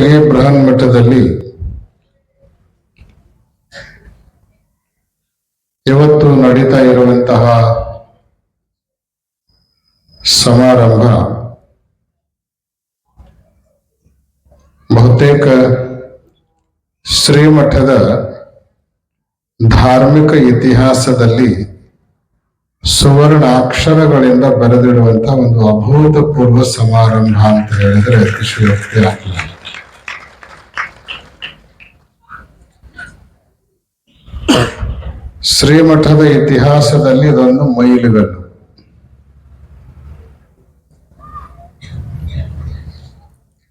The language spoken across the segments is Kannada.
ಹೊಟ್ಟಗೆ ಬೃಹನ್ ಮಠದಲ್ಲಿ ಇವತ್ತು ನಡೀತಾ ಇರುವಂತಹ ಸಮಾರಂಭ ಬಹುತೇಕ ಶ್ರೀಮಠದ ಧಾರ್ಮಿಕ ಇತಿಹಾಸದಲ್ಲಿ ಸುವರ್ಣ ಅಕ್ಷರಗಳಿಂದ ಬರೆದಿಡುವಂತಹ ಒಂದು ಅಭೂತಪೂರ್ವ ಸಮಾರಂಭ ಅಂತ ಹೇಳಿದ್ರೆ ಅತಿಶಯೋಕ್ತಿ ಆಗಲ್ಲ ಶ್ರೀಮಠದ ಇತಿಹಾಸದಲ್ಲಿ ಇದೊಂದು ಮೈಲುಗಲ್ಲು.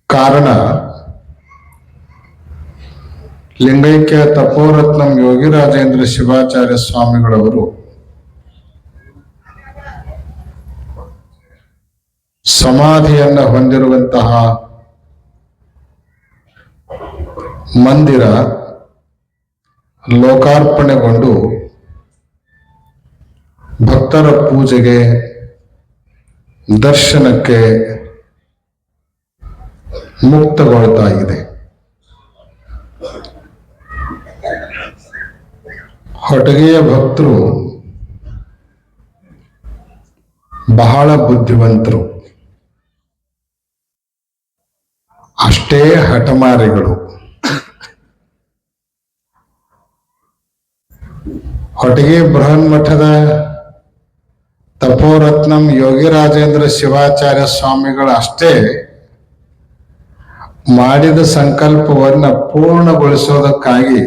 ಕಾರಣ ಲಿಂಗೈಕ್ಯ ತಪೋರತ್ನಂ ಯೋಗಿರಾಜೇಂದ್ರ ಶಿವಾಚಾರ್ಯ ಸ್ವಾಮಿಗಳವರು ಸಮಾಧಿಯನ್ನು ಹೊಂದಿರುವಂತಹ ಮಂದಿರ ಲೋಕಾರ್ಪಣೆಗೊಂಡು ಭಕ್ತರ ಪೂಜೆಗೆ ದರ್ಶನಕ್ಕೆ ಮುಕ್ತಗೊಳ್ತಾ ಇದೆ. ಹೊಟಗೆಯ ಭಕ್ತರು ಬಹಳ ಬುದ್ಧಿವಂತರು. ಅಷ್ಟೇ ಹಠಮಾರಿಗಳು. ಹೊಟಗೆ ಬೃಹನ್ ಮಠದ ಯೋಗಿ ರಾಜೇಂದ್ರ ಶಿವಾಚಾರ್ಯ ಸ್ವಾಮಿಗಳು ಅಷ್ಟೇ ಮಾಡಿದ ಸಂಕಲ್ಪವನ್ನ ಪೂರ್ಣಗೊಳಿಸೋದಕ್ಕಾಗಿ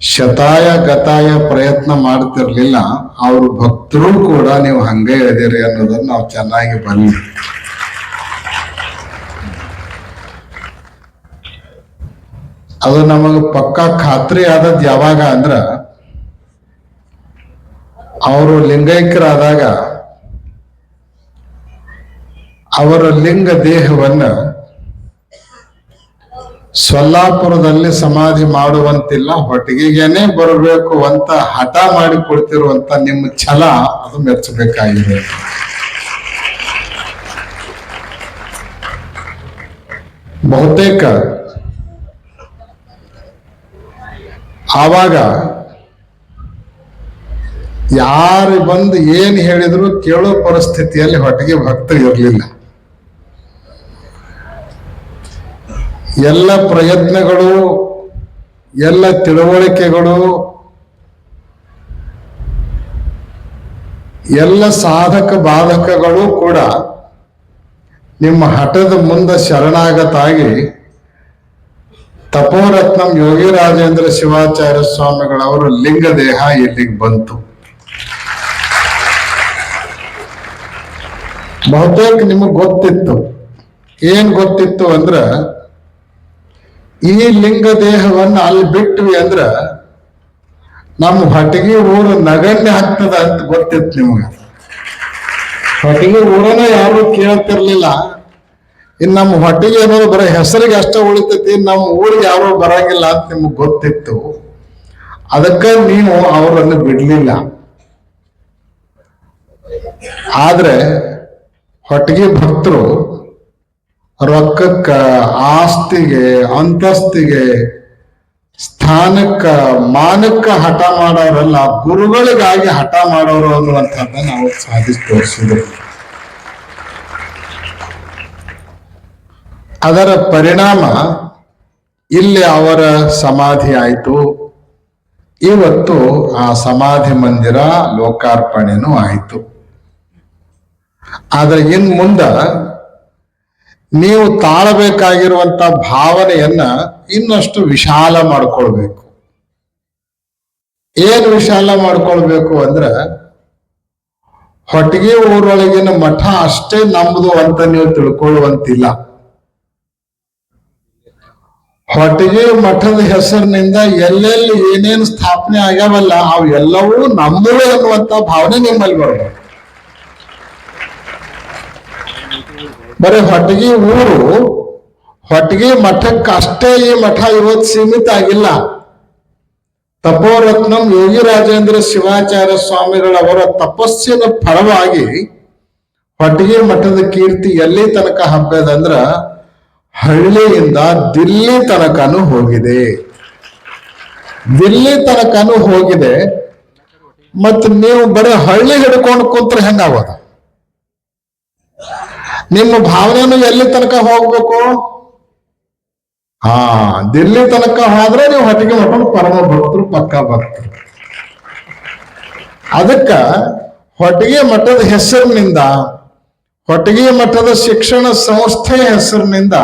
ಶತಾಯ ಗತಾಯ ಪ್ರಯತ್ನ ಮಾಡ್ತಿರ್ಲಿಲ್ಲ. ಅವ್ರ ಭಕ್ತರು ಕೂಡ ನೀವು ಹಂಗೆ ಇದ್ದೀರಿ ಅನ್ನೋದನ್ನ ನಾವು ಚೆನ್ನಾಗಿ ಬನ್ನಿ. ಅದು ನಮಗೆ ಪಕ್ಕಾ ಖಾತ್ರಿ ಆದದ್ದು ಯಾವಾಗ ಅಂದ್ರ ಅವರು ಲಿಂಗೈಕ್ಯರಾದಾಗ ಅವರ ಲಿಂಗ ದೇಹವನ್ನು ಸೊಲ್ಲಾಪುರದಲ್ಲಿ ಸಮಾಧಿ ಮಾಡುವಂತಿಲ್ಲ, ಹೊಟ್ಟಿಗೆಗೇನೆ ಬರಬೇಕು ಅಂತ ಹಠ ಮಾಡಿ ಕೊಡ್ತಿರುವಂತ ನಿಮ್ಮ ಛಲ ಅದು ಮೆಚ್ಚಬೇಕಾಗಿದೆ. ಬಹುತೇಕ ಆವಾಗ ಯಾರು ಬಂದು ಏನು ಹೇಳಿದ್ರು ಕೇಳೋ ಪರಿಸ್ಥಿತಿಯಲ್ಲಿ ಹೊಟ್ಟೆಗೆ ಭಕ್ತರು ಇರಲಿಲ್ಲ. ಎಲ್ಲ ಪ್ರಯತ್ನಗಳು, ಎಲ್ಲ ತಿಳುವಳಿಕೆಗಳು, ಎಲ್ಲ ಸಾಧಕ ಬಾಧಕಗಳು ಕೂಡ ನಿಮ್ಮ ಹಠದ ಮುಂದೆ ಶರಣಾಗತಾಗಿ ತಪೋರತ್ನಂ ಯೋಗಿರಾಜೇಂದ್ರ ಶಿವಾಚಾರ್ಯ ಸ್ವಾಮಿಗಳವರು ಲಿಂಗ ದೇಹ ಇಲ್ಲಿಗೆ ಬಂತು. ಬಹುತೇಕ ನಿಮಗೆ ಗೊತ್ತಿತ್ತು. ಏನ್ ಗೊತ್ತಿತ್ತು ಅಂದ್ರ, ಈ ಲಿಂಗ ದೇಹವನ್ನ ಅಲ್ಲಿ ಬಿಟ್ವಿ ಅಂದ್ರ, ನಮ್ಮ ಹೊಟ್ಟಿಗೆ ಊರು ನಗಣ್ಯ ಆಗ್ತದ ಅಂತ ಗೊತ್ತಿತ್ತು ನಿಮ್ಗೆ. ಹೊಟ್ಟಿಗೆ ಊರನ್ನ ಯಾರು ಕೇಳ್ತಿರ್ಲಿಲ್ಲ. ಇನ್ ನಮ್ಮ ಹೊಟ್ಟಿಗೆ ಏನಾದ್ರು ಬರೋ ಹೆಸರಿಗೆ ಅಷ್ಟೇ ಉಳಿತೈತಿ, ನಮ್ಮ ಊರಿಗೆ ಯಾರು ಬರಂಗಿಲ್ಲ ಅಂತ ನಿಮ್ಗೆ ಗೊತ್ತಿತ್ತು. ಅದಕ್ಕ ನೀವು ಅವರನ್ನು ಬಿಡಲಿಲ್ಲ. ಆದ್ರೆ ಹೊಟ್ಟಿಗೆ ಭಕ್ತರು ರೊಕ್ಕಕ್ಕ, ಆಸ್ತಿಗೆ, ಅಂತಸ್ತಿಗೆ, ಸ್ಥಾನಕ್ಕ, ಮಾನಕ್ಕ ಹಠ ಮಾಡೋರಲ್ಲ, ಗುರುಗಳಿಗಾಗಿ ಹಠ ಮಾಡೋರು ಅನ್ನುವಂಥದ್ದನ್ನ ನಾವು ಸಾಧಿಸಿ ತೋರಿಸಿದ್ರು ಅದರ ಪರಿಣಾಮ ಇಲ್ಲಿ ಅವರ ಸಮಾಧಿ ಆಯಿತು. ಇವತ್ತು ಆ ಸಮಾಧಿ ಮಂದಿರ ಲೋಕಾರ್ಪಣೆನೂ ಆಯಿತು. ಆದ್ರೆ ಇನ್ ಮುಂದ ನೀವು ತಾಳಬೇಕಾಗಿರುವಂತ ಭಾವನೆಯನ್ನ ಇನ್ನಷ್ಟು ವಿಶಾಲ ಮಾಡ್ಕೊಳ್ಬೇಕು. ಏನ್ ವಿಶಾಲ ಮಾಡ್ಕೊಳ್ಬೇಕು ಅಂದ್ರ ಹೊಟ್ಟಿಗೆ ಊರೊಳಗಿನ ಮಠ ಅಷ್ಟೇ ನಮ್ದು ಅಂತ ನೀವು ತಿಳ್ಕೊಳ್ಳುವಂತಿಲ್ಲ. ಹೊಟ್ಟಿಗೆ ಮಠದ ಹೆಸರಿನಿಂದ ಎಲ್ಲೆಲ್ಲಿ ಏನೇನು ಸ್ಥಾಪನೆ ಆಗ್ಯಾವಲ್ಲ ಅವೆಲ್ಲವೂ ನಮ್ಮವೇ ಅನ್ನುವಂತ ಭಾವನೆ ನಿಮ್ಮಲ್ಲಿ ಬರಬೇಕು. ಬರೀ ಹೊಟ್ಟಿಗೆ ಊರು ಹೊಟ್ಟಿಗೆ ಮಠಕ್ಕೆ ಅಷ್ಟೇ ಈ ಮಠ ಇವತ್ತು ಸೀಮಿತ ಆಗಿಲ್ಲ. ತಪೋರತ್ನಂ ಯೋಗಿರಾಜೇಂದ್ರ ಶಿವಾಚಾರ್ಯ ಸ್ವಾಮಿಗಳವರ ತಪಸ್ಸಿನ ಫಲವಾಗಿ ಹೊಟ್ಟಿಗೆ ಮಠದ ಕೀರ್ತಿ ಎಲ್ಲಿ ತನಕ ಹಬ್ಬದಂದ್ರ ಹಳ್ಳಿಯಿಂದ ದಿಲ್ಲಿ ತನಕನೂ ಹೋಗಿದೆ. ದಿಲ್ಲಿ ತನಕನೂ ಹೋಗಿದೆ. ಮತ್ತು ನೀವು ಬರೀ ಹಳ್ಳಿ ಹಿಡ್ಕೊಂಡು ಕುಂತ್ರೆ ಹೆಂಗಾಗೋದು ನಿಮ್ಮ ಭಾವನೆಯನ್ನು ಎಲ್ಲಿ ತನಕ ಹೋಗ್ಬೇಕು? ಹಾ, ದಿಲ್ಲಿ ತನಕ ಹೋದ್ರೆ ನೀವು ಹೊಟ್ಟಿಗೆ ಮಠದ ಪರಮ ಭಕ್ತರು ಪಕ್ಕ ಭಕ್ತರು ಅದಕ್ಕ ಹೊಟ್ಟಿಗೆ ಮಠದ ಹೆಸರಿನಿಂದ, ಹೊಟ್ಟಿಗೆ ಮಠದ ಶಿಕ್ಷಣ ಸಂಸ್ಥೆಯ ಹೆಸರಿನಿಂದ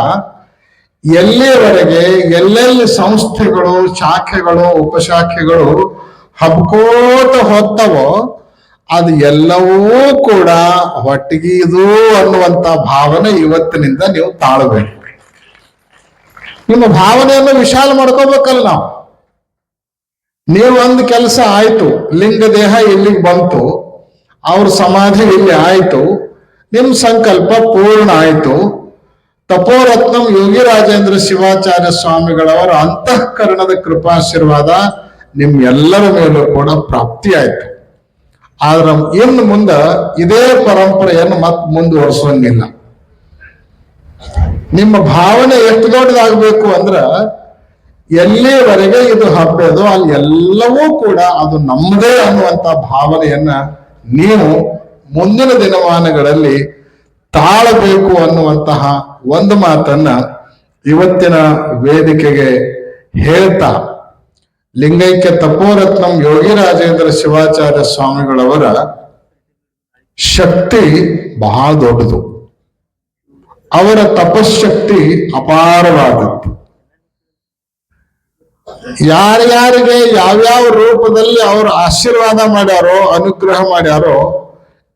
ಎಲ್ಲಿಯವರೆಗೆ ಎಲ್ಲೆಲ್ಲಿ ಸಂಸ್ಥೆಗಳು, ಶಾಖೆಗಳು, ಉಪಶಾಖೆಗಳು ಹಬ್ಕೋತ ಹೋಗ್ತವೋ ಅದು ಎಲ್ಲವೂ ಕೂಡ ಹೊಟ್ಟಿಗಿದು ಅನ್ನುವಂತ ಭಾವನೆ ಇವತ್ತಿನಿಂದ ನೀವು ತಾಳಬೇಕು. ನಿಮ್ಮ ಭಾವನೆಯನ್ನು ವಿಶಾಲ ಮಾಡ್ಕೋಬೇಕಲ್ಲ ನಾವು. ನೀವು ಒಂದು ಕೆಲಸ ಆಯ್ತು, ಲಿಂಗ ದೇಹ ಇಲ್ಲಿಗೆ ಬಂತು, ಅವ್ರ ಸಮಾಧಿ ಇಲ್ಲಿ ಆಯ್ತು ನಿಮ್ ಸಂಕಲ್ಪ ಪೂರ್ಣ ಆಯ್ತು, ತಪೋರತ್ನಂ ಯೋಗಿ ರಾಜೇಂದ್ರ ಶಿವಾಚಾರ್ಯ ಸ್ವಾಮಿಗಳವರ ಅಂತಃಕರಣದ ಕೃಪಾಶೀರ್ವಾದ ನಿಮ್ ಎಲ್ಲರ ಮೇಲೂ ಕೂಡ ಪ್ರಾಪ್ತಿ ಆಯ್ತು. ಆದ್ರೆ ಇನ್ನು ಮುಂದ ಇದೇ ಪರಂಪರೆಯನ್ನು ಮತ್ ಮುಂದುವರ್ಸಂಗಿಲ್ಲ. ನಿಮ್ಮ ಭಾವನೆ ಎಷ್ಟು ದೊಡ್ಡದಾಗಬೇಕು ಅಂದ್ರ ಎಲ್ಲಿವರೆಗೆ ಇದು ಹಬ್ಬದು ಅಲ್ಲಿ ಎಲ್ಲವೂ ಕೂಡ ಅದು ನಮ್ಮದೇ ಅನ್ನುವಂತ ಭಾವನೆಯನ್ನ ನೀವು ಮುಂದಿನ ದಿನಮಾನಗಳಲ್ಲಿ ತಾಳಬೇಕು ಅನ್ನುವಂತಹ ಒಂದು ಮಾತನ್ನ ಇವತ್ತಿನ ವೇದಿಕೆಗೆ ಹೇಳ್ತಾ ಲಿಂಗೈಕ್ಯ ತಪೋರತ್ನಂ ಯೋಗಿರಾಜೇಂದ್ರ ಶಿವಾಚಾರ್ಯ ಸ್ವಾಮಿಗಳವರ ಶಕ್ತಿ ಬಹಳ ದೊಡ್ಡದು. ಅವರ ತಪಶಕ್ತಿ ಅಪಾರವಾದದ್ದು. ಯಾರ್ಯಾರಿಗೆ ಯಾವ್ಯಾವ ರೂಪದಲ್ಲಿ ಅವರು ಆಶೀರ್ವಾದ ಮಾಡ್ಯಾರೋ, ಅನುಗ್ರಹ ಮಾಡ್ಯಾರೋ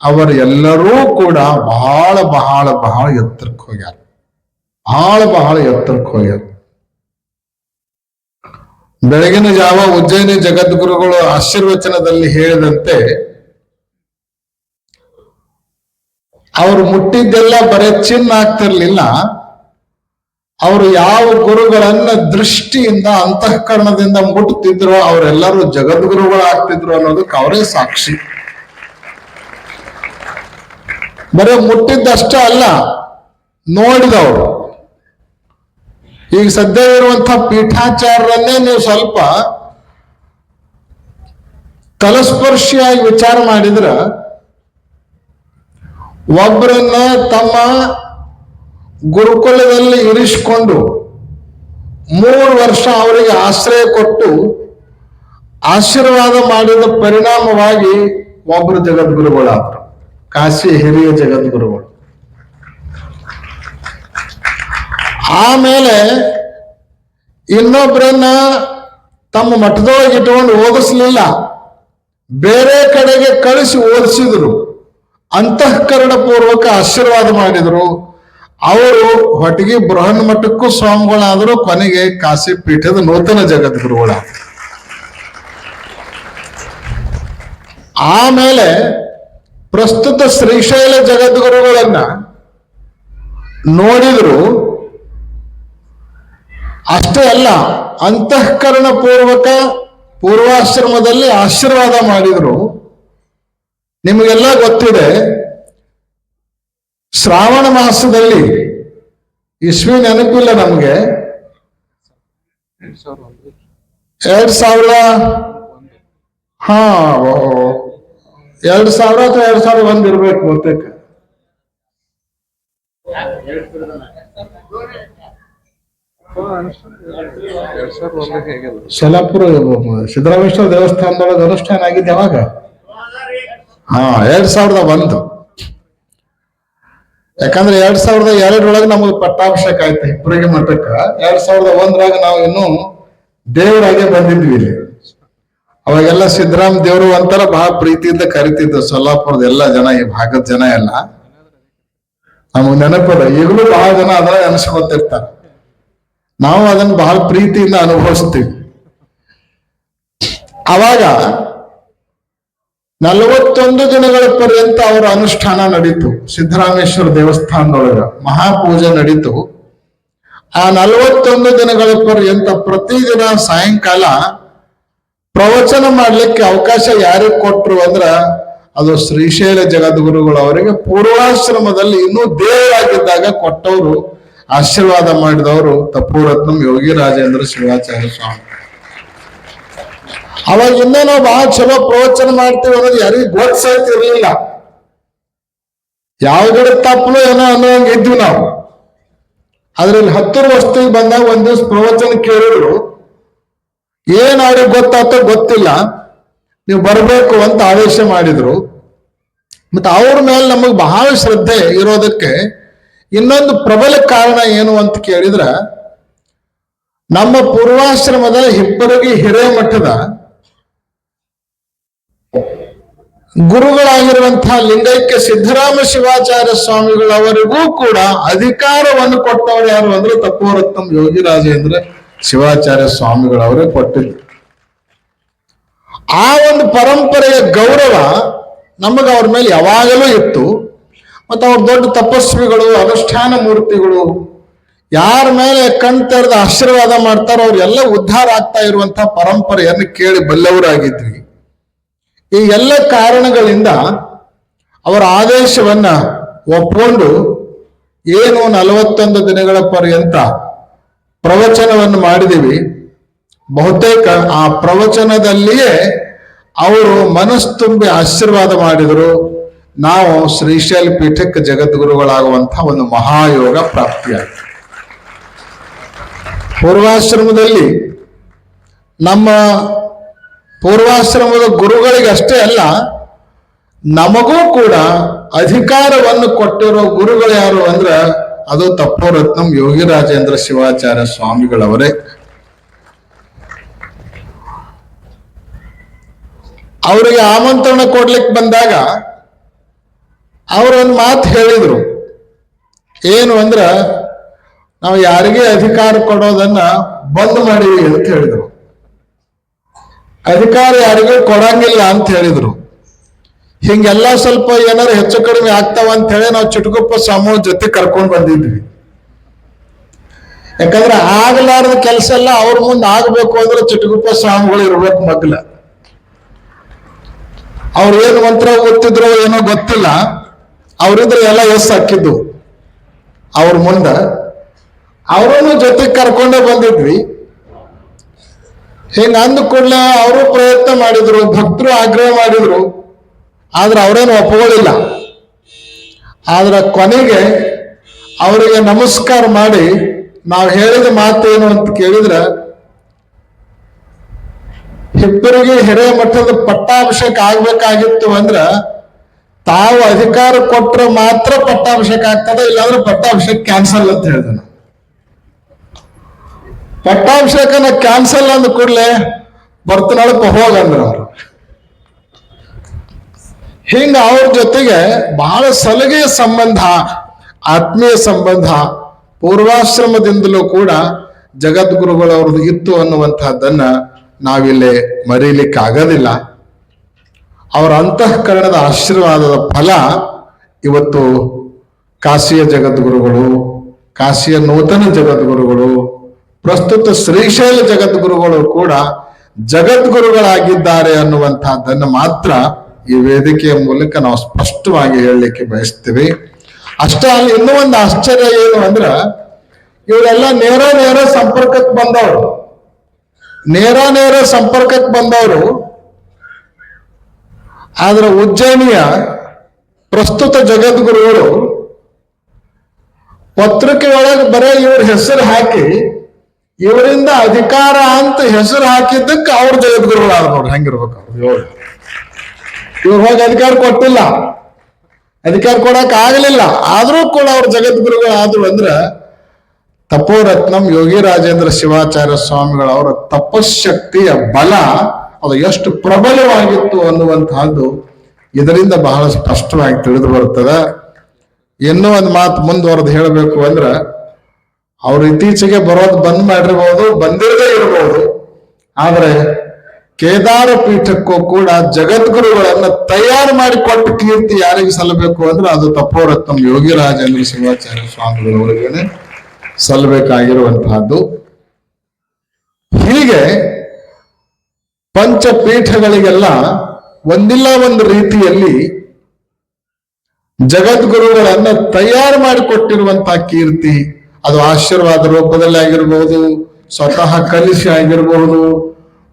ಅವರೆಲ್ಲರೂ ಕೂಡ ಬಹಳ ಬಹಳ ಬಹಳ ಎತ್ತರಕ್ಕೆ ಹೋಗ್ಯಾರ. ಬಹಳ ಬಹಳ ಎತ್ತರಕ್ಕೆ ಹೋಗ್ಯಾರ. ಬೆಳಗಿನ ಜಾವ ಉಜ್ಜಯಿನಿ ಜಗದ್ಗುರುಗಳು ಆಶೀರ್ವಚನದಲ್ಲಿ ಹೇಳಿದಂತೆ, ಅವರು ಮುಟ್ಟಿದ್ದೆಲ್ಲ ಬರೇ ಚಿನ್ನ ಆಗ್ತಿರ್ಲಿಲ್ಲ. ಅವರು ಯಾವ ಗುರುಗಳನ್ನ ದೃಷ್ಟಿಯಿಂದ, ಅಂತಃಕರಣದಿಂದ ಮುಟ್ಟುತ್ತಿದ್ರು ಅವರೆಲ್ಲರೂ ಜಗದ್ಗುರುಗಳು ಆಗ್ತಿದ್ರು ಅನ್ನೋದಕ್ಕೆ ಅವರೇ ಸಾಕ್ಷಿ. ಬರೀ ಮುಟ್ಟಿದ್ದಷ್ಟೇ ಅಲ್ಲ, ನೋಡಿದವರು. ಈಗ ಸದ್ಯ ಇರುವಂತಹ ಪೀಠಾಚಾರ್ಯರನ್ನೇ ನೀವು ಸ್ವಲ್ಪ ತಲಸ್ಪರ್ಶಿಯಾಗಿ ವಿಚಾರ ಮಾಡಿದ್ರ ಒಬ್ಬರನ್ನ ತಮ್ಮ ಗುರುಕುಲದಲ್ಲಿ ಇರಿಸಿಕೊಂಡು ಮೂರು ವರ್ಷ ಅವರಿಗೆ ಆಶ್ರಯ ಕೊಟ್ಟು ಆಶೀರ್ವಾದ ಮಾಡಿದ ಪರಿಣಾಮವಾಗಿ ಒಬ್ಬರು ಜಗದ್ಗುರುಗಳಾದರು. ಕಾಶಿ ಹಿರಿಯ ಜಗದ್ಗುರುಗಳು. ಆಮೇಲೆ ಇನ್ನೊಬ್ಬರನ್ನ ತಮ್ಮ ಮಠದೊಳಗೆ ಇಟ್ಕೊಂಡು ಓದಿಸ್ಲಿಲ್ಲ ಬೇರೆ ಕಡೆಗೆ ಕಳಿಸಿ ಓದಿಸಿದ್ರು. ಅಂತಃಕರಣ ಪೂರ್ವಕ ಆಶೀರ್ವಾದ ಮಾಡಿದ್ರು. ಅವರು ಹೊಟ್ಟಿಗೆ ಬೃಹನ್ ಮಠಕ್ಕೂ ಸ್ವಾಮಿಗಳಾದರು ಕೊನೆಗೆ ಕಾಶಿ ಪೀಠದ ನೂತನ ಜಗದ್ಗುರುಗಳಾದ್ರು ಆಮೇಲೆ ಪ್ರಸ್ತುತ ಶ್ರೀಶೈಲ ಜಗದ್ಗುರುಗಳನ್ನ ನೋಡಿದ್ರು. ಅಷ್ಟೇ ಅಲ್ಲ ಅಂತಃಕರಣ ಪೂರ್ವಕ ಪೂರ್ವಾಶ್ರಮದಲ್ಲಿ ಆಶೀರ್ವಾದ ಮಾಡಿದ್ರು. ನಿಮಗೆಲ್ಲ ಗೊತ್ತಿದೆ, ಶ್ರಾವಣ ಮಾಸದಲ್ಲಿ ಇಸ್ವಿ ನೆನಪಿಲ್ಲ ನಮಗೆ. ಎರಡ್ ಸಾವಿರ, ಹಾ ಎರಡ್ ಸಾವಿರ ಅಥವಾ ಎರಡ್ ಸಾವಿರ ಒಂದ್ ಇರ್ಬೇಕು ಬಹುತೇಕ. ಸೊಲ್ಲಾಪುರ ಸಿದ್ದರಾಮೇಶ್ವರ ದೇವಸ್ಥಾನದೊಳಗೆ ಅನುಷ್ಠಾನ ಆಗಿದ್ದು ಯಾವಾಗ? ಹಾ, ಎರಡ್ ಸಾವಿರದ ಒಂದು. ಯಾಕಂದ್ರೆ ಎರಡ್ ಸಾವಿರದ ಎರಡರೊಳಗೆ ನಮಗೆ ಪಟ್ಟಾಭಿಷೇಕ ಆಯ್ತು ಹಿಪ್ಪರಿಗೆ ಮಠಕ್ಕ. ಎರಡ್ ಸಾವಿರದ ಒಂದರಾಗ ನಾವು ಇನ್ನು ದೇವರಾಗೆ ಬಂದಿದ್ವಿ ಇಲ್ಲಿ. ಅವಾಗೆಲ್ಲ ಸಿದ್ದರಾಮ್ ದೇವರು ಅಂತಾರ ಬಹಳ ಪ್ರೀತಿಯಿಂದ ಕರಿತಿದ್ದು ಸೊಲ್ಲಾಪುರದ ಎಲ್ಲ ಜನ, ಈ ಭಾಗದ ಜನ ಎಲ್ಲ. ನಮಗ್ ನೆನಪದ ಈಗಲೂ ಬಹಳ ಜನ ಅದನ್ನ ನೆನೆಸ್ಕೊತಿರ್ತಾರ ನಾವು ಅದನ್ನು ಬಹಳ ಪ್ರೀತಿಯಿಂದ ಅನುಭವಿಸ್ತೀವಿ. ಅವಾಗ ನಲವತ್ತೊಂದು ದಿನಗಳ ಪರ್ಯಂತ ಅವರ ಅನುಷ್ಠಾನ ನಡೀತು. ಸಿದ್ದರಾಮೇಶ್ವರ ದೇವಸ್ಥಾನದೊಳಗ ಮಹಾಪೂಜೆ ನಡೀತು. ಆ ನಲವತ್ತೊಂದು ದಿನಗಳ ಪರ್ಯಂತ ಪ್ರತಿದಿನ ಸಾಯಂಕಾಲ ಪ್ರವಚನ ಮಾಡ್ಲಿಕ್ಕೆ ಅವಕಾಶ ಯಾರಿಗೆ ಕೊಟ್ರು ಅಂದ್ರ ಅದು ಶ್ರೀಶೈಲ ಜಗದ್ಗುರುಗಳು ಅವರಿಗೆ ಪೂರ್ವಾಶ್ರಮದಲ್ಲಿ ಇನ್ನೂ ದೇವರಾಗಿದ್ದಾಗ ಕೊಟ್ಟವರು ಆಶೀರ್ವಾದ ಮಾಡಿದವರು ತಪ್ಪೂರತ್ನಂ ಯೋಗಿ ರಾಜೇಂದ್ರ ಶಿವಾಚಾರ್ಯ ಸ್ವಾಮಿ. ಅವಾಗ ಇನ್ನೂ ನಾವು ಬಹಳ ಚಲೋ ಪ್ರವಚನ ಮಾಡ್ತೀವಿ ಅನ್ನೋದು ಯಾರಿಗೂ ಯಾವ ಗಿಡ ತಪ್ಪಲು ಏನೋ ಅನ್ನೋಂಗೆ ಇದ್ವಿ ನಾವು. ಅದ್ರಲ್ಲಿ ಹತ್ತು ವರ್ಷಕ್ಕೆ ಬಂದಾಗ ಒಂದ್ ಪ್ರವಚನ ಕೇಳಿದ್ರು. ಏನ್ ಅವ್ರಿಗೆ ಗೊತ್ತಾತೋ ಗೊತ್ತಿಲ್ಲ. ನೀವು ಬರಬೇಕು ಅಂತ ಆದೇಶ ಮಾಡಿದ್ರು. ಮತ್ತೆ ಅವ್ರ ಮೇಲೆ ನಮಗೆ ಬಹಳ ಶ್ರದ್ಧೆ ಇರೋದಕ್ಕೆ ಇನ್ನೊಂದು ಪ್ರಬಲ ಕಾರಣ ಏನು ಅಂತ ಕೇಳಿದ್ರ, ನಮ್ಮ ಪೂರ್ವಾಶ್ರಮದ ಹಿಪ್ಪರಗಿ ಹಿರೇಮಠದ ಗುರುಗಳಾಗಿರುವಂತಹ ಲಿಂಗೈಕ್ಯ ಸಿದ್ದರಾಮ ಶಿವಾಚಾರ್ಯ ಸ್ವಾಮಿಗಳವರಿಗೂ ಕೂಡ ಅಧಿಕಾರವನ್ನು ಕೊಟ್ಟವರು ಯಾರು ಅಂದ್ರೆ ತಪೋರತ್ನಂ ಯೋಗಿ ರಾಜೇಂದ್ರ ಶಿವಾಚಾರ್ಯ ಸ್ವಾಮಿಗಳವರೇ ಕೊಟ್ಟಿದ್ರು. ಆ ಒಂದು ಪರಂಪರೆಯ ಗೌರವ ನಮಗೆ ಅವ್ರ ಮೇಲೆ ಯಾವಾಗಲೂ ಇತ್ತು. ಮತ್ತು ಅವ್ರ ದೊಡ್ಡ ತಪಸ್ವಿಗಳು, ಅನುಷ್ಠಾನ ಮೂರ್ತಿಗಳು, ಯಾರ ಮೇಲೆ ಕಣ್ ತೆರೆದು ಆಶೀರ್ವಾದ ಮಾಡ್ತಾರೋ ಎಲ್ಲ ಉದ್ಧಾರ ಆಗ್ತಾ ಇರುವಂತಹ ಪರಂಪರೆಯನ್ನು ಕೇಳಿ ಬಲ್ಲವರಾಗಿದ್ವಿ. ಈ ಎಲ್ಲ ಕಾರಣಗಳಿಂದ ಅವರ ಆದೇಶವನ್ನ ಒಪ್ಪಿಕೊಂಡು ಏನು ನಲವತ್ತೊಂದು ದಿನಗಳ ಪರ್ಯಂತ ಪ್ರವಚನವನ್ನು ಮಾಡಿದೀವಿ ಬಹುತೇಕ ಆ ಪ್ರವಚನದಲ್ಲಿಯೇ ಅವರು ಮನಸ್ಸು ತುಂಬಿ ಆಶೀರ್ವಾದ ಮಾಡಿದರು. ನಾವು ಶ್ರೀಶೈಲ್ ಪೀಠಕ್ಕೆ ಜಗದ್ಗುರುಗಳಾಗುವಂತಹ ಒಂದು ಮಹಾಯೋಗ ಪ್ರಾಪ್ತಿಯಾಯಿತು ಪೂರ್ವಾಶ್ರಮದಲ್ಲಿ ನಮ್ಮ ಪೂರ್ವಾಶ್ರಮದ ಗುರುಗಳಿಗೆ ಅಷ್ಟೇ ಅಲ್ಲ, ನಮಗೂ ಕೂಡ ಅಧಿಕಾರವನ್ನು ಕೊಟ್ಟಿರೋ ಗುರುಗಳು ಯಾರು ಅಂದ್ರೆ ಅದು ತಪ್ಪೋರತ್ನಂ ಯೋಗಿ ರಾಜೇಂದ್ರ ಶಿವಾಚಾರ್ಯ ಸ್ವಾಮಿಗಳವರೇ. ಅವರಿಗೆ ಆಮಂತ್ರಣ ಕೊಡ್ಲಿಕ್ಕೆ ಬಂದಾಗ ಅವರೊಂದು ಮಾತು ಹೇಳಿದರು. ಏನು ಅಂದ್ರೆ, ನಾವು ಯಾರಿಗೆ ಅಧಿಕಾರ ಕೊಡೋದನ್ನ ಬಂದ್ ಮಾಡಿವಿ ಅಂತ ಹೇಳಿದರು. ಅಧಿಕಾರ ಯಾರಿಗೂ ಕೊಡಂಗಿಲ್ಲ ಅಂತ ಹೇಳಿದರು. ಹಿಂಗೆಲ್ಲ ಸ್ವಲ್ಪ ಏನಾರು ಹೆಚ್ಚು ಕಡಿಮೆ ಆಗ್ತಾವ ಅಂತ ಹೇಳಿ ನಾವು ಚುಟುಕಪ್ಪ ಸಮೂಹ ಜೊತೆ ಕರ್ಕೊಂಡು ಬಂದಿದ್ವಿ. ಯಾಕಂದ್ರೆ ಆಗಲಾರದ ಕೆಲಸ ಎಲ್ಲ ಅವ್ರ ಮುಂದೆ ಆಗ್ಬೇಕು ಅಂದ್ರೆ ಚಿಟುಕಪ್ಪ ಸ್ವಾಮಿಗಳು ಇರ್ಬೇಕು ಮಗ್ಲ ಅವ್ರು ಏನು ಮಂತ್ರ ಗೊತ್ತಿದ್ರು ಏನೋ ಗೊತ್ತಿಲ್ಲ. ಅವರಿದ್ರೆ ಎಲ್ಲ ಎಸ್ ಹಾಕಿದ್ದು. ಅವ್ರ ಮುಂದ ಅವರನ್ನು ಜೊತೆಗೆ ಕರ್ಕೊಂಡೇ ಬಂದಿದ್ವಿ. ಹಿಂಗ ಅಂದ ಕೂಡಲೇ ಅವರು ಪ್ರಯತ್ನ ಮಾಡಿದ್ರು, ಭಕ್ತರು ಆಗ್ರಹ ಮಾಡಿದ್ರು. ಆದ್ರೆ ಅವರೇನು ಒಪ್ಕೊಳ್ಳಿಲ್ಲ ಆದ್ರೆ ಕೊನೆಗೆ ಅವರಿಗೆ ನಮಸ್ಕಾರ ಮಾಡಿ ನಾವು ಹೇಳಿದ ಮಾತೇನು ಅಂತ ಕೇಳಿದ್ರೆ ಹಿಬ್ಬರಿಗೆ ಹಿರೇಮಠದ ಪಟ್ಟಾಭಿಷೇಕ ಆಗ್ಬೇಕಾಗಿತ್ತು ಅಂದ್ರ ತಾವು ಅಧಿಕಾರ ಕೊಟ್ಟರೆ ಮಾತ್ರ ಪಟ್ಟಾಭಿಷೇಕ ಆಗ್ತದೆ ಇಲ್ಲಾಂದ್ರೆ ಪಟ್ಟಾಭಿಷೇಕ ಕ್ಯಾನ್ಸಲ್ ಅಂತ ಹೇಳಿದ. ಪಟ್ಟಾಭಿಷೇಕನ ಕ್ಯಾನ್ಸಲ್ ಅಂದ ಕೂಡಲೇ ಬರ್ತನಾಳಕ್ಕೆ ಹೋಗಂದ್ರ ಅವರು ಹಿಂಗ ಅವ್ರ ಜೊತೆಗೆ ಬಹಳ ಸಲಗೆಯ ಸಂಬಂಧ, ಆತ್ಮೀಯ ಸಂಬಂಧ, ಪೂರ್ವಾಶ್ರಮದಿಂದಲೂ ಕೂಡ ಜಗದ್ಗುರುಗಳವ್ರದ್ದು ಇತ್ತು ಅನ್ನುವಂತಹದ್ದನ್ನ ನಾವಿಲ್ಲಿ ಮರೀಲಿಕ್ಕೆ ಆಗೋದಿಲ್ಲ ಅವರ ಅಂತಃಕರಣದ ಆಶೀರ್ವಾದದ ಫಲ ಇವತ್ತು ಕಾಶಿಯ ಜಗದ್ಗುರುಗಳು, ಕಾಶಿಯ ನೂತನ ಜಗದ್ಗುರುಗಳು, ಪ್ರಸ್ತುತ ಶ್ರೀಶೈಲ ಜಗದ್ಗುರುಗಳು ಕೂಡ ಜಗದ್ಗುರುಗಳಾಗಿದ್ದಾರೆ ಅನ್ನುವಂತಹದ್ದನ್ನು ಮಾತ್ರ ಈ ವೇದಿಕೆಯ ಮೂಲಕ ನಾವು ಸ್ಪಷ್ಟವಾಗಿ ಹೇಳಲಿಕ್ಕೆ ಬಯಸ್ತೀವಿ. ಅಷ್ಟೇ ಅಲ್ಲಿ, ಇನ್ನೂ ಒಂದು ಆಶ್ಚರ್ಯ ಏನು ಅಂದ್ರ, ಇವರೆಲ್ಲ ನೇರ ನೇರ ಸಂಪರ್ಕಕ್ಕೆ ಬಂದವರು. ನೇರ ನೇರ ಸಂಪರ್ಕಕ್ಕೆ ಬಂದವರು ಆದ್ರೆ ಉಜ್ಜಯಿನಿಯ ಪ್ರಸ್ತುತ ಜಗದ್ಗುರುಗಳು ಪತ್ರಿಕೆ ಒಳಗೆ ಬರೇ ಇವ್ರ ಹೆಸರು ಹಾಕಿ ಇವರಿಂದ ಅಧಿಕಾರ ಅಂತ ಹೆಸರು ಹಾಕಿದ್ದಕ್ಕೆ ಅವ್ರ ಜಗದ್ಗುರುಗಳಾದ ನೋಡ್ರಿ ಹೆಂಗಿರ್ಬೇಕು ಇವ್ರ ಹೋಗಿ ಅಧಿಕಾರ ಕೊಟ್ಟಿಲ್ಲ. ಅಧಿಕಾರ ಕೊಡಕ್ ಆಗಲಿಲ್ಲ. ಆದ್ರೂ ಕೂಡ ಅವ್ರ ಜಗದ್ಗುರುಗಳು ಆದ್ರು ಅಂದ್ರ ತಪೋರತ್ನಂ ಯೋಗಿ ರಾಜೇಂದ್ರ ಶಿವಾಚಾರ್ಯ ಸ್ವಾಮಿಗಳವರ ತಪಶಕ್ತಿಯ ಬಲ ಅದು ಎಷ್ಟು ಪ್ರಬಲವಾಗಿತ್ತು ಅನ್ನುವಂತಹದ್ದು ಇದರಿಂದ ಬಹಳ ಸ್ಪಷ್ಟವಾಗಿ ತಿಳಿದು ಬರುತ್ತದೆ. ಇನ್ನೂ ಒಂದು ಮಾತು ಮುಂದುವರೆದು ಹೇಳಬೇಕು ಅಂದ್ರೆ, ಅವ್ರು ಇತ್ತೀಚೆಗೆ ಬರೋದು ಬಂದ್ ಮಾಡಿರ್ಬೋದು, ಬಂದಿರದೇ ಇರಬಹುದು ಆದರೆ ಕೇದಾರ ಪೀಠಕ್ಕೂ ಕೂಡ ಜಗದ್ಗುರುಗಳನ್ನ ತಯಾರು ಮಾಡಿ ಕೊಟ್ಟ ಕೀರ್ತಿ ಯಾರಿಗೆ ಸಲ್ಲಬೇಕು ಅಂದ್ರೆ ಅದು ತಪೋರತ್ನ ಯೋಗಿ ರಾಜೇಂದ್ರ ಶಿವಾಚಾರ್ಯ ಸ್ವಾಮಿಗಳವರಿಗೆ ಸಲ್ಲಬೇಕಾಗಿರುವಂತಹದ್ದು. ಹೀಗೆ ಪಂಚಪೀಠಗಳಿಗೆಲ್ಲ ಒಂದಿಲ್ಲ ಒಂದು ರೀತಿಯಲ್ಲಿ ಜಗದ್ಗುರುಗಳನ್ನ ತಯಾರು ಮಾಡಿಕೊಟ್ಟಿರುವಂತಹ ಕೀರ್ತಿ. ಅದು ಆಶೀರ್ವಾದ ರೂಪದಲ್ಲಿ ಆಗಿರಬಹುದು ಸ್ವತಃ ಕಲಿಸಿ ಆಗಿರಬಹುದು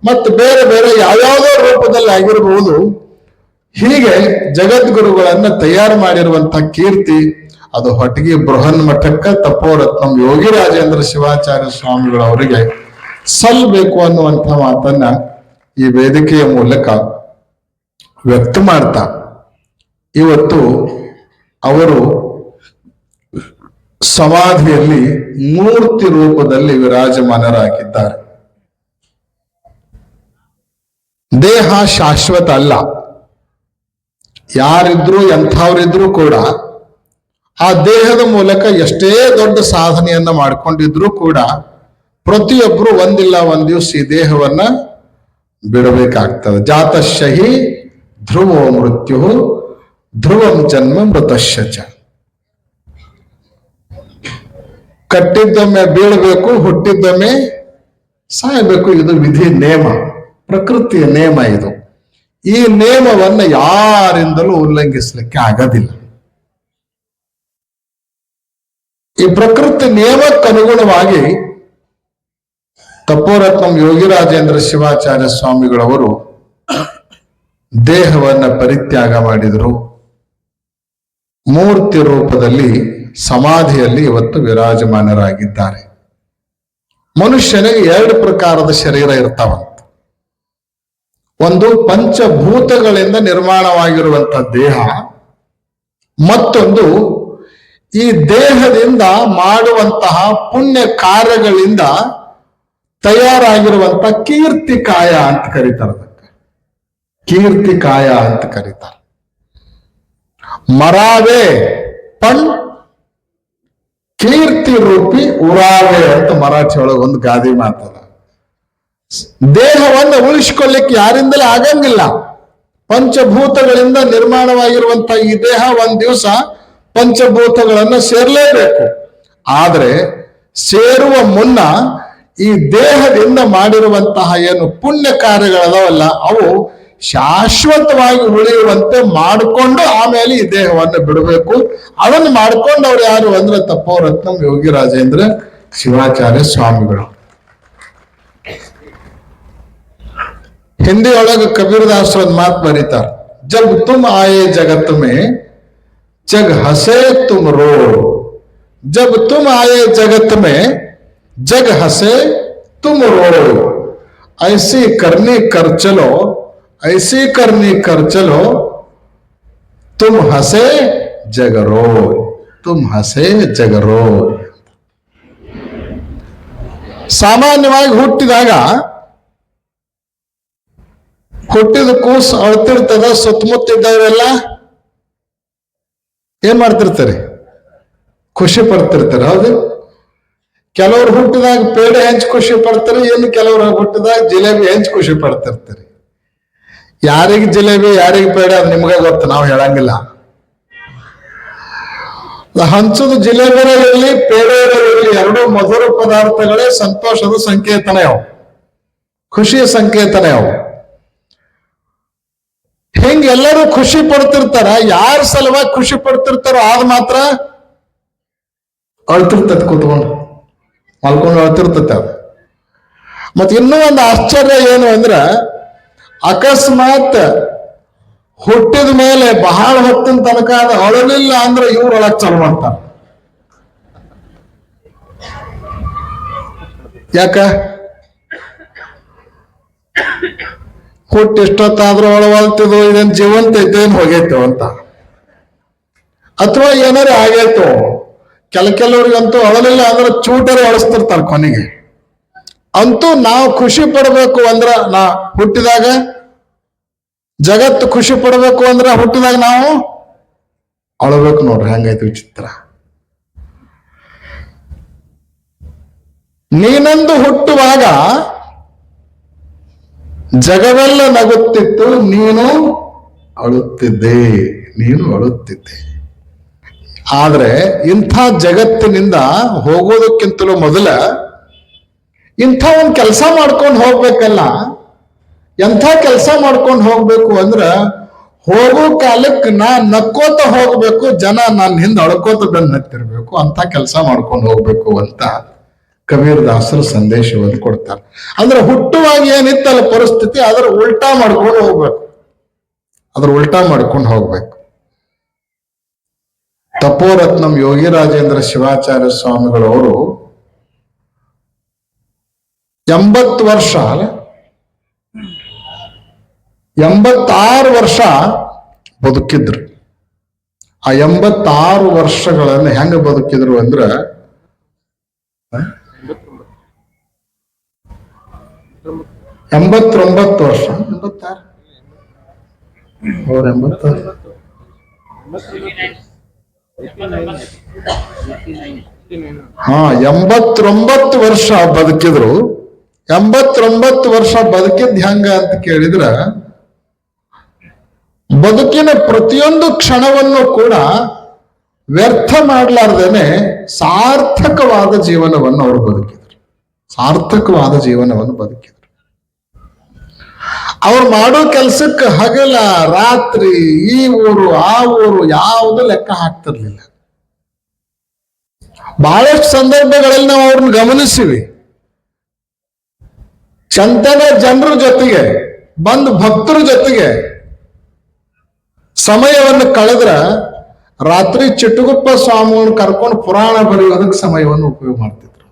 ಮತ್ತು ಬೇರೆ ಬೇರೆ ಯಾವ್ಯಾವುದೋ ರೂಪದಲ್ಲಿ ಆಗಿರಬಹುದು ಹೀಗೆ ಜಗದ್ಗುರುಗಳನ್ನ ತಯಾರು ಮಾಡಿರುವಂತಹ ಕೀರ್ತಿ, ಅದು ಹೊಟ್ಟಿಗೆ ಬೃಹನ್ ಮಠಕ್ಕ ತಪೋರತ್ನಂ ಯೋಗಿ ರಾಜೇಂದ್ರ ಶಿವಾಚಾರ್ಯ ಸ್ವಾಮಿಗಳವರಿಗೆ ಸಲ್ಲಬೇಕು ಅನ್ನುವಂಥ ಮಾತನ್ನ ಈ ವೇದಿಕೆಯ ಮೂಲಕ ವ್ಯಕ್ತ ಮಾಡ್ತಾ, ಇವತ್ತು ಅವರು ಸಮಾಧಿಯಲ್ಲಿ ಮೂರ್ತಿ ರೂಪದಲ್ಲಿ ವಿರಾಜಮಾನರಾಗಿದ್ದಾರೆ. ದೇಹ ಶಾಶ್ವತ ಅಲ್ಲ. ಯಾರಿದ್ರು ಎಂಥವ್ರಿದ್ರು ಕೂಡ ಆ ದೇಹದ ಮೂಲಕ ಎಷ್ಟೇ ದೊಡ್ಡ ಸಾಧನೆಯನ್ನ ಮಾಡ್ಕೊಂಡಿದ್ರು ಕೂಡ ಪ್ರತಿಯೊಬ್ರು ಒಂದಿಲ್ಲ, ಒಂದ್ ದಿವಸ ಈ ದೇಹವನ್ನ ಬಿಡಬೇಕಾಗ್ತದೆ. ಜಾತಶಹಿ ಧ್ರುವೋ ಮೃತ್ಯು, ಧ್ರುವಂ ಜನ್ಮ ಮೃತಶ್ಚ ಕಟ್ಟಿದ್ದೊಮ್ಮೆ ಬೀಳಬೇಕು, ಹುಟ್ಟಿದ್ದೊಮ್ಮೆ ಸಾಯಬೇಕು, ಇದು ವಿಧಿ ನೇಮ, ಪ್ರಕೃತಿಯ ನೇಮ ಇದು. ಈ ನೇಮವನ್ನ ಯಾರಿಂದಲೂ ಉಲ್ಲಂಘಿಸಲಿಕ್ಕೆ ಆಗೋದಿಲ್ಲ. ಈ ಪ್ರಕೃತಿ ನಿಯಮಕ್ಕನುಗುಣವಾಗಿ ತಪೋರತ್ನಂ ಯೋಗಿರಾಜೇಂದ್ರ ಶಿವಾಚಾರ್ಯ ಸ್ವಾಮಿಗಳವರು ದೇಹವನ್ನು ಪರಿತ್ಯಾಗ ಮಾಡಿದರು. ಮೂರ್ತಿ ರೂಪದಲ್ಲಿ ಸಮಾಧಿಯಲ್ಲಿ ಇವತ್ತು ವಿರಾಜಮಾನರಾಗಿದ್ದಾರೆ. ಮನುಷ್ಯನಿಗೆ ಎರಡು ಪ್ರಕಾರದ ಶರೀರ ಇರ್ತಾವಂತ. ಒಂದು ಪಂಚಭೂತಗಳಿಂದ ನಿರ್ಮಾಣವಾಗಿರುವಂತ ದೇಹ, ಮತ್ತೊಂದು ಈ ದೇಹದಿಂದ ಮಾಡುವಂತಹ ಪುಣ್ಯ ಕಾರ್ಯಗಳಿಂದ ತಯಾರಾಗಿರುವಂತ ಕೀರ್ತಿಕಾಯ ಅಂತ ಕರೀತಾರೆ ಕೀರ್ತಿ ಕಾಯ ಅಂತ ಕರೀತಾರೆ. ಮರಾವೆ ಪಣ್, ಕೀರ್ತಿ ರೂಪಿ ಉರಾವೆ ಅಂತ ಮರಾಠಿ ಒಳಗೆ ಒಂದು ಗಾದೆ ಮಾತದ ದೇಹವನ್ನು ಉಳಿಸಿಕೊಳ್ಳಿಕ್ಕೆ ಯಾರಿಂದಲೇ ಆಗಂಗಿಲ್ಲ. ಪಂಚಭೂತಗಳಿಂದ ನಿರ್ಮಾಣವಾಗಿರುವಂತ ಈ ದೇಹ ಒಂದ್ ದಿವಸ ಪಂಚಭೂತಗಳನ್ನ ಸೇರ್ಲೇಬೇಕು. ಆದ್ರೆ ಸೇರುವ ಮುನ್ನ ಈ ದೇಹದಿಂದ ಮಾಡಿರುವಂತಹ ಏನು ಪುಣ್ಯ ಕಾರ್ಯಗಳದವಲ್ಲ, ಅವು ಶಾಶ್ವತವಾಗಿ ಉಳಿಯುವಂತೆ ಮಾಡಿಕೊಂಡು ಆಮೇಲೆ ಈ ದೇಹವನ್ನು ಬಿಡಬೇಕು. ಅದನ್ನು ಮಾಡಿಕೊಂಡು ಅವ್ರು ಯಾರು ಅಂದ್ರೆ ತಪ್ಪೋ ಯೋಗಿ ರಾಜೇಂದ್ರ ಶಿವಾಚಾರ್ಯ ಸ್ವಾಮಿಗಳು. ಹಿಂದಿಯೊಳಗೆ ಕಬೀರ್ದಾಸ್ ಒಂದು ಮಾತು ಬರೀತಾರ. ಜಗ್ ತುಮ್ ಆಯೆ ಜಗತ್ ಮೇ, ಜಗ್ ಹಸೆ ತುಮ್ ರೋ. ಜಬ್ ತುಮ್ ಆಯೆ ಜಗತ್ ಮೇ जग हंसे तुम रो ऐसी करनी कर चलो ऐसी करनी कर चलो तुम हंसे जग रो तुम हंसे जग रो ಸಾಮಾನ್ಯವಾಗಿ ಹುಟ್ಟಿದಾಗ ಹುಟ್ಟಿದ ಕೂಸು ಅಳ್ತಿರ್ತದ ಸುತ್ತಮುತ್ತಿದ್ದವರೆಲ್ಲ ಏನ್ ಮಾಡ್ತಿರ್ತಾರೆ ಖುಷಿ ಪಡ್ತಿರ್ತಾರೆ ಹೌದು ಕೆಲವ್ರು ಹುಟ್ಟಿದಾಗ ಪೇಡೆ ಹೆಂಚ್ ಖುಷಿ ಪಡ್ತಾರೆ ಇನ್ನು ಕೆಲವ್ರು ಹುಟ್ಟಿದಾಗ ಜಿಲೇಬಿ ಹೆಂಚ್ ಖುಷಿ ಪಡ್ತಿರ್ತಾರೆ. ಯಾರಿಗೆ ಜಿಲೇಬಿ, ಯಾರಿಗೆ ಪೇಡೆ ಅದು ನಿಮ್ಗೆ ಗೊತ್ತು, ನಾವು ಹೇಳಂಗಿಲ್ಲ. ಹಂಚದ ಜಿಲೇಬಿ ಇರಲಿ ಪೇಡೆ ಇರಲಿ ಎರಡು ಮಧುರ ಪದಾರ್ಥಗಳೇ ಸಂತೋಷದ ಸಂಕೇತನೇ ಅವು. ಖುಷಿಯ ಸಂಕೇತನೇ ಅವು. ಹಿಂಗ ಎಲ್ಲರೂ ಖುಷಿ ಪಡ್ತಿರ್ತಾರ, ಯಾರ ಸಲುವಾಗಿ ಖುಷಿ ಪಡ್ತಿರ್ತಾರೋ ಆದ ಮಾತ್ರ ಅಳ್ತಿರ್ತದ ಕೂತ್ಕೊಂಡು. ಮಲ್ಕೊಂಡು ಅಳ್ತಿರ್ತತೆ ಅದು. ಮತ್ತೆ ಇನ್ನೂ ಒಂದು ಆಶ್ಚರ್ಯ ಏನು ಅಂದ್ರೆ, ಅಕಸ್ಮಾತ್ ಹುಟ್ಟಿದ ಮೇಲೆ ಬಹಳ ಹೊತ್ತಿನ ತನಕ ಅದು ಅಳಲಿಲ್ಲ ಅಂದ್ರೆ ಇವ್ರು ಒಳಗ್ ಚಾಲು ಮಾಡ್ತಾರ. ಯಾಕ? ಹುಟ್ಟು ಎಷ್ಟೊತ್ತಾದ್ರೂ ಒಳವಲ್ತಿದ್ವು ಇದೇನ್ ಜೀವಂತ ಇದ್ದೇನು ಹೋಗೈತೋ ಅಂತ. ಅಥವಾ ಏನಾರ ಆಗೈತೋ. ಕೆಲ ಕೆಲವ್ರಿಗಂತೂ ಅಳಲಿಲ್ಲ ಅಂದ್ರೆ ಚೂಟರು ಅಳಿಸ್ತಿರ್ತಾರೆ ಕೊನೆಗೆ. ಅಂತೂ ನಾವು ಖುಷಿ ಪಡಬೇಕು ಅಂದ್ರ ನಾ ಹುಟ್ಟಿದಾಗ, ಜಗತ್ತು ಖುಷಿ ಪಡಬೇಕು ಅಂದ್ರ ಹುಟ್ಟಿದಾಗ ನಾವು ಅಳಬೇಕು ನೋಡ್ರಿ, ಹಂಗೈತಿ ವಿಚಿತ್ರ. ನೀನಂದು ಹುಟ್ಟುವಾಗ ಜಗವೆಲ್ಲ ನಗುತ್ತಿತ್ತು, ನೀನು ಅಳುತ್ತಿದ್ದೆ ನೀನು ಅಳುತ್ತಿದ್ದೆ. ಆದ್ರೆ ಇಂಥ ಜಗತ್ತಿನಿಂದ ಹೋಗೋದಕ್ಕಿಂತಲೂ ಮೊದಲ ಇಂಥ ಒಂದು ಕೆಲಸ ಮಾಡ್ಕೊಂಡು ಹೋಗ್ಬೇಕಲ್ಲ. ಎಂಥ ಕೆಲಸ ಮಾಡ್ಕೊಂಡು ಹೋಗ್ಬೇಕು ಅಂದ್ರೆ ಹೋಗೋ ಕಾಲಕ್ಕೆ ನಾ ನಕ್ಕೋತ ಹೋಗ್ಬೇಕು, ಜನ ನನ್ನ ಹಿಂದೆ ಅಳ್ಕೋತ ಬೆನ್ನ ಹತ್ತಿರ್ಬೇಕು ಅಂತ ಕೆಲಸ ಮಾಡ್ಕೊಂಡು ಹೋಗ್ಬೇಕು ಅಂತ ಕಬೀರ್ ದಾಸರು ಸಂದೇಶವನ್ನು ಕೊಡ್ತಾರೆ. ಅಂದ್ರೆ ಹುಟ್ಟುವಾಗ ಏನಿತ್ತಲ್ಲ ಪರಿಸ್ಥಿತಿ, ಅದರ ಉಲ್ಟಾ ಮಾಡ್ಕೊಂಡು ಹೋಗ್ಬೇಕು. ಅದ್ರ ಉಲ್ಟಾ ಮಾಡ್ಕೊಂಡು ಹೋಗ್ಬೇಕು. ತಪೋರತ್ನಂ ಯೋಗಿ ರಾಜೇಂದ್ರ ಶಿವಾಚಾರ್ಯ ಸ್ವಾಮಿಗಳವರು ಎಂಬತ್ತು ವರ್ಷ? ಎಂಬತ್ತಾರು ವರ್ಷ ಬದುಕಿದ್ರು ಆ ಎಂಬತ್ತಾರು ವರ್ಷಗಳನ್ನು ಹೆಂಗ ಬದುಕಿದ್ರು ಅಂದ್ರ? ಎಂಬತ್ತೊಂಬತ್ತು ವರ್ಷ ಎಂಬತ್ತಾರು ಹಾ, ಎಂಬತ್ತೊಂಬತ್ತು ವರ್ಷ ಬದುಕಿದ್ರು. ಎಂಬತ್ತೊಂಬತ್ತು ವರ್ಷ ಬದುಕಿದ್ ಹೆಂಗ ಅಂತ ಕೇಳಿದ್ರ, ಬದುಕಿನ ಪ್ರತಿಯೊಂದು ಕ್ಷಣವನ್ನು ಕೂಡ ವ್ಯರ್ಥ ಮಾಡಲಾರ್ದೇನೆ ಸಾರ್ಥಕವಾದ ಜೀವನವನ್ನು ಅವರು ಬದುಕಿದ್ರು. ಸಾರ್ಥಕವಾದ ಜೀವನವನ್ನು ಬದುಕಿದ್ರು. ಅವ್ರು ಮಾಡೋ ಕೆಲ್ಸಕ್ಕೆ ಹಗಲ, ರಾತ್ರಿ, ಈ ಊರು, ಆ ಊರು ಯಾವುದು ಲೆಕ್ಕ ಹಾಕ್ತಿರ್ಲಿಲ್ಲ. ಬಹಳಷ್ಟು ಸಂದರ್ಭಗಳಲ್ಲಿ ನಾವು ಅವ್ರನ್ನ ಗಮನಿಸಿವಿ. ಚಂತನ ಜನರ ಜೊತೆಗೆ, ಬಂದು ಭಕ್ತರ ಜೊತೆಗೆ ಸಮಯವನ್ನು ಕಳೆದ್ರ ರಾತ್ರಿ ಚಿಟ್ಟುಗುಪ್ಪ ಸ್ವಾಮಿಯನ್ನು ಕರ್ಕೊಂಡು ಪುರಾಣ ಬರೆಯೋದಕ್ಕೆ ಸಮಯವನ್ನು ಉಪಯೋಗ ಮಾಡ್ತಿದ್ರು.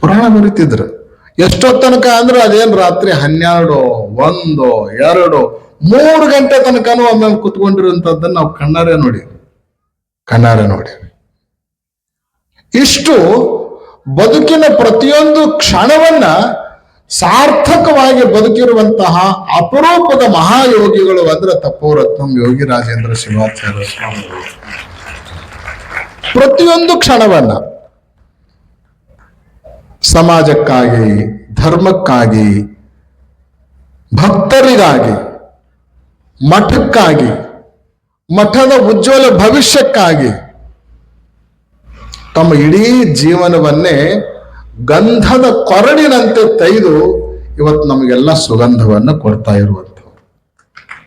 ಪುರಾಣ ಬರೀತಿದ್ರು. ಎಷ್ಟೋ ತನಕ ಅಂದ್ರೆ ಅದೇನ್ ರಾತ್ರಿ ಹನ್ನೆರಡು, ಒಂದು, ಎರಡು, ಮೂರು ಗಂಟೆ ತನಕನೂ ಒಮ್ಮೆ ಕುತ್ಕೊಂಡಿರುವಂತದ್ದನ್ನ ನಾವು ಕಣ್ಣಾರೆ ನೋಡಿ ಕಣ್ಣಾರೆ ನೋಡಿ. ಇಷ್ಟು ಬದುಕಿನ ಪ್ರತಿಯೊಂದು ಕ್ಷಣವನ್ನ ಸಾರ್ಥಕವಾಗಿ ಬದುಕಿರುವಂತಹ ಅಪರೂಪದ ಮಹಾಯೋಗಿಗಳು ಅಂದ್ರೆ ತಪೋರತ್ನಂ ಯೋಗಿ ರಾಜೇಂದ್ರ ಶಿವಾಚಾರ್ಯ ಸ್ವಾಮಿಗಳು ಪ್ರತಿಯೊಂದು ಕ್ಷಣವನ್ನ ಸಮಾಜಕ್ಕಾಗಿ, ಧರ್ಮಕ್ಕಾಗಿ, ಭಕ್ತರಿಗಾಗಿ, ಮಠಕ್ಕಾಗಿ, ಮಠದ ಉಜ್ವಲ ಭವಿಷ್ಯಕ್ಕಾಗಿ ತಮ್ಮ ಇಡೀ ಜೀವನವನ್ನೇ ಗಂಧದ ಕೊರಡಿನಂತೆ ತೆಗೆದು ಇವತ್ತು ನಮಗೆಲ್ಲ ಸುಗಂಧವನ್ನು ಕೊಡ್ತಾ ಇರುವಂಥವ್ರು.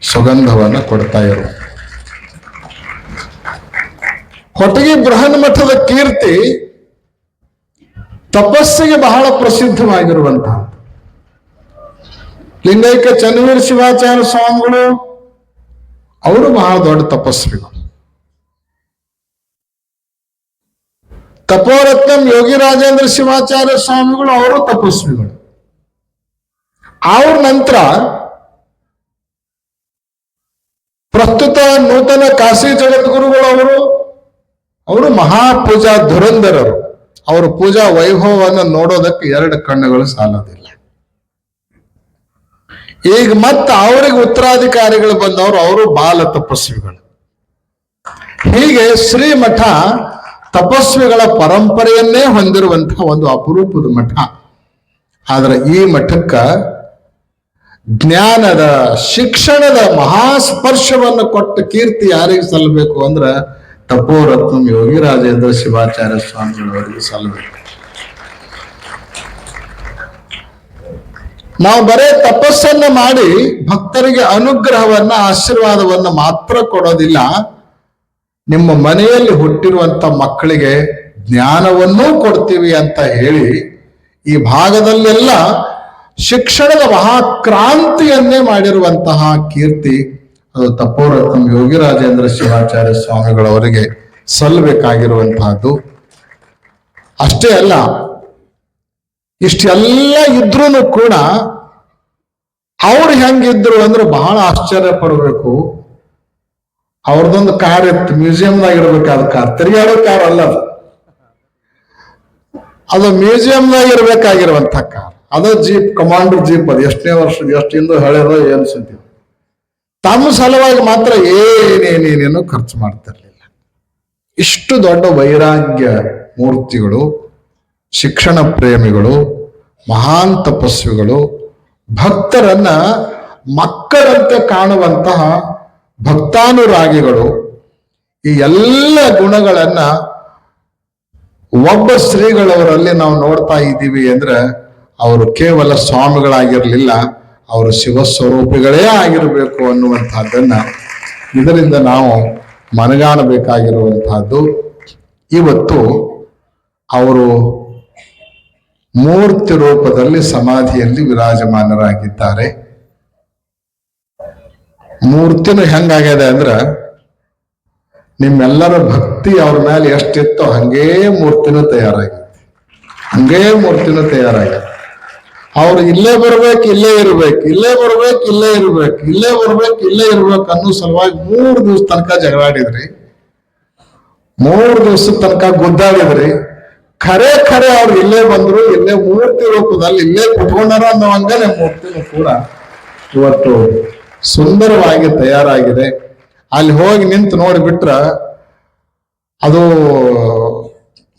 ಸುಗಂಧವನ್ನ ಕೊಡ್ತಾ ಇರುವ ಕೊಟಗಿ ಬೃಹನ್ ಮಠದ ಕೀರ್ತಿ ತಪಸ್ಸಿಗೆ ಬಹಳ ಪ್ರಸಿದ್ಧವಾಗಿರುವಂತಹ ಲಿಂಗೈಕ ಚನ್ನವೀರ ಶಿವಾಚಾರ್ಯ ಸ್ವಾಮಿಗಳು, ಅವರು ಬಹಳ ದೊಡ್ಡ ತಪಸ್ವಿಗಳು. ತಪೋರತ್ನಂ ಯೋಗಿ ರಾಜೇಂದ್ರ ಶಿವಾಚಾರ್ಯ ಸ್ವಾಮಿಗಳು, ಅವರು ತಪಸ್ವಿಗಳು. ಅವ್ರ ನಂತರ ಪ್ರಸ್ತುತ ನೂತನ ಕಾಶಿ ಜಗದ್ಗುರುಗಳು ಅವರು ಅವರು ಮಹಾಪೂಜಾ ಧುರಂಧರರು. ಅವರ ಪೂಜಾ ವೈಭವವನ್ನು ನೋಡೋದಕ್ಕೆ ಎರಡು ಕಣ್ಣುಗಳು ಸಾಲೋದಿಲ್ಲ. ಈಗ ಮತ್ತೆ ಅವರಿಗೆ ಉತ್ತರಾಧಿಕಾರಿಗಳು ಬಂದವರು ಅವರು ಬಾಲ ತಪಸ್ವಿಗಳು. ಹೀಗೆ ಶ್ರೀಮಠ ತಪಸ್ವಿಗಳ ಪರಂಪರೆಯನ್ನೇ ಹೊಂದಿರುವಂತಹ ಒಂದು ಅಪರೂಪದ ಮಠ. ಆದ್ರೆ ಈ ಮಠಕ್ಕ ಜ್ಞಾನದ, ಶಿಕ್ಷಣದ ಮಹಾಸ್ಪರ್ಶವನ್ನು ಕೊಟ್ಟ ಕೀರ್ತಿ ಯಾರಿಗೆ ಸಲ್ಲಬೇಕು ಅಂದ್ರ ತಪೋರತ್ನಂ ಯೋಗಿ ರಾಜೇಂದ್ರ ಶಿವಾಚಾರ್ಯ ಸ್ವಾಮಿಗಳವರಿಗೆ ಸಲ್ಲಬೇಕು ನಾವು ಬರೇ ತಪಸ್ಸನ್ನ ಮಾಡಿ ಭಕ್ತರಿಗೆ ಅನುಗ್ರಹವನ್ನ, ಆಶೀರ್ವಾದವನ್ನ ಮಾತ್ರ ಕೊಡೋದಿಲ್ಲ. ನಿಮ್ಮ ಮನೆಯಲ್ಲಿ ಹುಟ್ಟಿರುವಂತ ಮಕ್ಕಳಿಗೆ ಜ್ಞಾನವನ್ನೂ ಕೊಡ್ತೀವಿ ಅಂತ ಹೇಳಿ ಈ ಭಾಗದಲ್ಲೆಲ್ಲ ಶಿಕ್ಷಣದ ಮಹಾಕ್ರಾಂತಿಯನ್ನೇ ಮಾಡಿರುವಂತಹ ಕೀರ್ತಿ ಅದು ಯೋಗಿ ಯೋಗಿರಾಜೇಂದ್ರ ಶಿವಾಚಾರ್ಯ ಸ್ವಾಮಿಗಳವರಿಗೆ ಸಲ್ಲಬೇಕಾಗಿರುವಂತಹದ್ದು. ಅಷ್ಟೇ ಅಲ್ಲ, ಇಷ್ಟೆಲ್ಲ ಇದ್ರೂ ಕೂಡ ಅವ್ರು ಹೆಂಗಿದ್ರು ಅಂದ್ರೆ ಬಹಳ ಆಶ್ಚರ್ಯ ಪಡಬೇಕು. ಅವ್ರದ್ದೊಂದು ಕಾರ್ ಇತ್ತು ಮ್ಯೂಸಿಯಂದಾಗ ಇರ್ಬೇಕಾದ ಕಾರ್ ತಿರುಗಾಡೋ ಕಾರ್ ಅಲ್ಲ ಅದು. ಅದು ಮ್ಯೂಸಿಯಂದಾಗ ಇರ್ಬೇಕಾಗಿರುವಂತ ಕಾರ್. ಅದು ಜೀಪ್, ಕಮಾಂಡರ್ ಜೀಪ್ ಅದು, ಎಷ್ಟನೇ ವರ್ಷ ಎಷ್ಟಿಂದ ಹೇಳಿರೋ ಏನು ಸುದ್ದಿ ತಮ್ಮ ಸಲುವಾಗಿ ಮಾತ್ರ ಏನೇನೇನೇನೋ ಖರ್ಚು ಮಾಡ್ತಿರಲಿಲ್ಲ. ಇಷ್ಟು ದೊಡ್ಡ ವೈರಾಗ್ಯ ಮೂರ್ತಿಗಳು, ಶಿಕ್ಷಣ ಪ್ರೇಮಿಗಳು, ಮಹಾನ್ ತಪಸ್ವಿಗಳು, ಭಕ್ತರನ್ನ ಮಕ್ಕಳಂತೆ ಕಾಣುವಂತಹ ಭಕ್ತಾನುರಾಗಿಗಳು, ಈ ಎಲ್ಲ ಗುಣಗಳನ್ನ ಒಬ್ಬ ಶ್ರೀಗಳವರಲ್ಲಿ ನಾವು ನೋಡ್ತಾ ಇದ್ದೀವಿ ಅಂದ್ರೆ ಅವರು ಕೇವಲ ಸ್ವಾಮಿಗಳಾಗಿರ್ಲಿಲ್ಲ. ಅವರು ಶಿವಸ್ವರೂಪಿಗಳೇ ಆಗಿರಬೇಕು ಅನ್ನುವಂಥದ್ದನ್ನ ಇದರಿಂದ ನಾವು ಮನಗಾಣಬೇಕಾಗಿರುವಂತಹದ್ದು ಇವತ್ತು ಅವರು ಮೂರ್ತಿ ರೂಪದಲ್ಲಿ ಸಮಾಧಿಯಲ್ಲಿ ವಿರಾಜಮಾನರಾಗಿದ್ದಾರೆ. ಮೂರ್ತಿನೂ ಹೆಂಗಾಗ್ಯದ ಅಂದ್ರ ನಿಮ್ಮೆಲ್ಲರ ಭಕ್ತಿ ಅವ್ರ ಮೇಲೆ ಎಷ್ಟಿತ್ತೋ ಹಂಗೇ ಮೂರ್ತಿನೂ ತಯಾರಾಗಿದೆ. ಹಂಗೇ ಮೂರ್ತಿನೂ ತಯಾರಾಗಿದೆ. ಅವ್ರು ಇಲ್ಲೇ ಬರ್ಬೇಕು, ಇಲ್ಲೇ ಇರ್ಬೇಕು, ಇಲ್ಲೇ ಬರ್ಬೇಕು, ಇಲ್ಲೇ ಇರ್ಬೇಕು, ಇಲ್ಲೇ ಬರ್ಬೇಕು, ಇಲ್ಲೇ ಇರ್ಬೇಕು ಅನ್ನೋ ಸಲುವಾಗಿ ಮೂರು ದಿವಸ ತನಕ ಜಗಳಾಡಿದ್ರಿ. ಮೂರು ದಿವಸದ ತನಕ ಗುದ್ದಾಡಿದ್ರಿ. ಖರೆ ಖರೆ ಅವ್ರು ಇಲ್ಲೇ ಬಂದ್ರು, ಇಲ್ಲೇ ಮೂರ್ತಿ ರೂಪದಲ್ಲಿ ಇಲ್ಲೇ ಕುತ್ಕೊಂಡಾರ ಅನ್ನೋ ಹಂಗನೆ ಮೂರ್ತಿನೂ ಕೂಡ ಇವತ್ತು ಸುಂದರವಾಗಿ ತಯಾರಾಗಿದೆ. ಅಲ್ಲಿ ಹೋಗಿ ನಿಂತು ನೋಡಿಬಿಟ್ರ ಅದು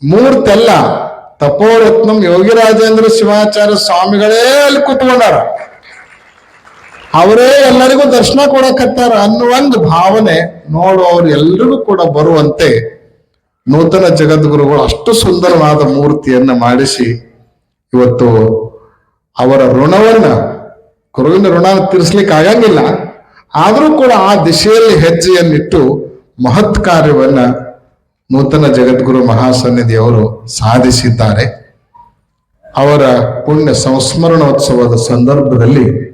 ಮೂರ್ತೆಲ್ಲ ತಪೋರತ್ನಂ ಯೋಗಿರಾಜೇಂದ್ರ ಶಿವಾಚಾರ್ಯ ಸ್ವಾಮಿಗಳೇ ಅಲ್ಲಿ ಕುತ್ಕೊಂಡಾರ. ಅವರೇ ಎಲ್ಲರಿಗೂ ದರ್ಶನ ಕೊಡಕತ್ತಾರ ಅನ್ನುವಂದು ಭಾವನೆ ನೋಡುವವರು ಎಲ್ಲರಿಗೂ ಕೂಡ ಬರುವಂತೆ ನೂತನ ಜಗದ್ಗುರುಗಳು ಅಷ್ಟು ಸುಂದರವಾದ ಮೂರ್ತಿಯನ್ನ ಮಾಡಿಸಿ ಇವತ್ತು ಅವರ ಋಣವನ್ನ ಗುರುವಿನ ಋಣ ತೀರಿಸ್ಲಿಕ್ಕೆ ಆಗಂಗಿಲ್ಲ. ಆದರೂ ಕೂಡ ಆ ದಿಶೆಯಲ್ಲಿ ಹೆಜ್ಜೆಯನ್ನಿಟ್ಟು ಮಹತ್ ಕಾರ್ಯವನ್ನ ನೂತನ ಜಗದ್ಗುರು ಮಹಾಸನ್ನಿಧಿಯವರು ಸಾಧಿಸಿದ್ದಾರೆ. ಅವರ ಪುಣ್ಯ ಸಂಸ್ಮರಣೋತ್ಸವದ ಸಂದರ್ಭದಲ್ಲಿ